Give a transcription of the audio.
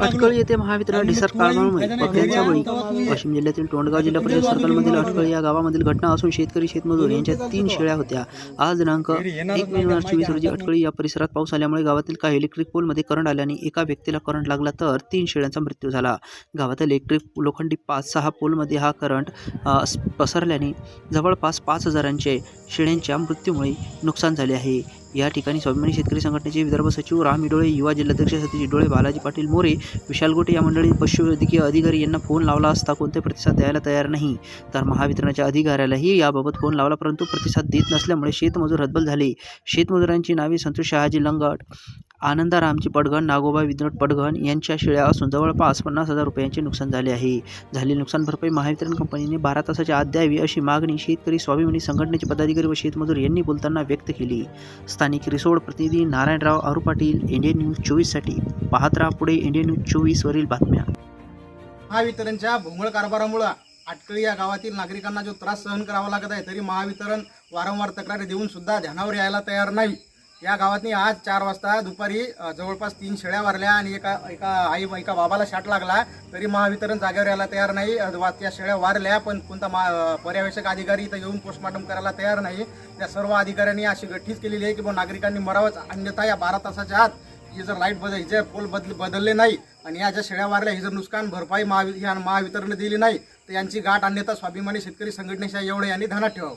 अटकळ येथे महावितरण डिसर कारभारामुळे पत्त्यांचा बळी वाशिम जिल्ह्यातील टोंडगाव जिल्हा परिषद सर्कलमधील अटकळ या गावामधील घटना असून शेतकरी शेतमजूर यांच्या तीन शेळ्या होत्या. आज दिनांक एक मे दोन हजार चोवीस रोजी अटकळी या परिसरात पाऊस आल्यामुळे गावातील काही इलेक्ट्रिक पोलमध्ये करंट आल्याने एका व्यक्तीला करंट लागला तर तीन शेळ्यांचा मृत्यू झाला. गावातील इलेक्ट्रिक लोखंडी पाच सहा पोलमध्ये हा करंट पसरल्याने जवळपास पाच हजारांचे शेळ्यांच्या मृत्यूमुळे नुकसान झाले आहे. या ठिकाणी स्वाभिमानी शेतकरी संघटनेचे विदर्भ सचिव राम इडोळे युवा जिल्हाध्यक्ष सतीश डोळे बालाजी पाटील मोरे विशाल गोटे या मंडळी पशुवैद्यकीय अधिकारी यांना फोन लावला असता कोणते प्रतिसाद द्यायला तयार नाही. तर महावितरणाच्या अधिकाऱ्यालाही याबाबत फोन लावला परंतु प्रतिसाद देत नसल्यामुळे शेतमजूर हतबल झाले. शेतमजुरांची नावे संतोष शहाजी लंगट आनंदारामची पडघण नागोबा विनोद पडघण यांच्या शेळ्या असून जवळपास पन्नास हजार रुपयांचे नुकसान झाले आहे. झालेली नुकसान भरपाई महावितरण कंपनीने बारा तासाच्या आत द्यावी अशी मागणी शेतकरी स्वाभिमानी संघटनेचे पदाधिकारी व शेतमजूर यांनी बोलताना व्यक्त केली. स्थानिक रिसोड प्रतिनिधी नारायणराव आरू पाटील इंडियन न्यूज चोवीससाठी पाहत राहा पुढे इंडियन न्यूज चोवीसवरील बातम्या. महावितरणच्या भोंगळ कारभारामुळं आटकळी या गावातील नागरिकांना जो त्रास सहन करावा लागत आहे तरी महावितरण वारंवार तक्रारी देऊन सुद्धा ध्यानावर यायला तयार नाही. या गावातनी आज चार वाजता दुपारी जवळपास तीन शेळ्या वारल्या आणि एका एका आई एका बाबाला शाट लागला. तरी महावितरण जागेवर यायला तयार नाही. वा- त्या शेळ्या वारल्या पण कोणता मा अ, पर्यवेक्षक अधिकारी इथं येऊन पोस्टमॉर्टम करायला तयार नाही. त्या सर्व अधिकाऱ्यांनी अशी गठ्ठीच केलेली आहे की बुवा नागरिकांनी मरावंच अन्यथा या बारा तासाच्या आत ही जर लाइट बदल जर पोल बदल बदलले नाही आणि या ज्या शेळ्या वारल्या हे जर नुकसान भरपाई महावि महावितरण दिली नाही तर यांची गाठ अन्यथा स्वाभिमानी शेतकरी संघटनेच्या एवढे यांनी ध्यानात ठेवावं.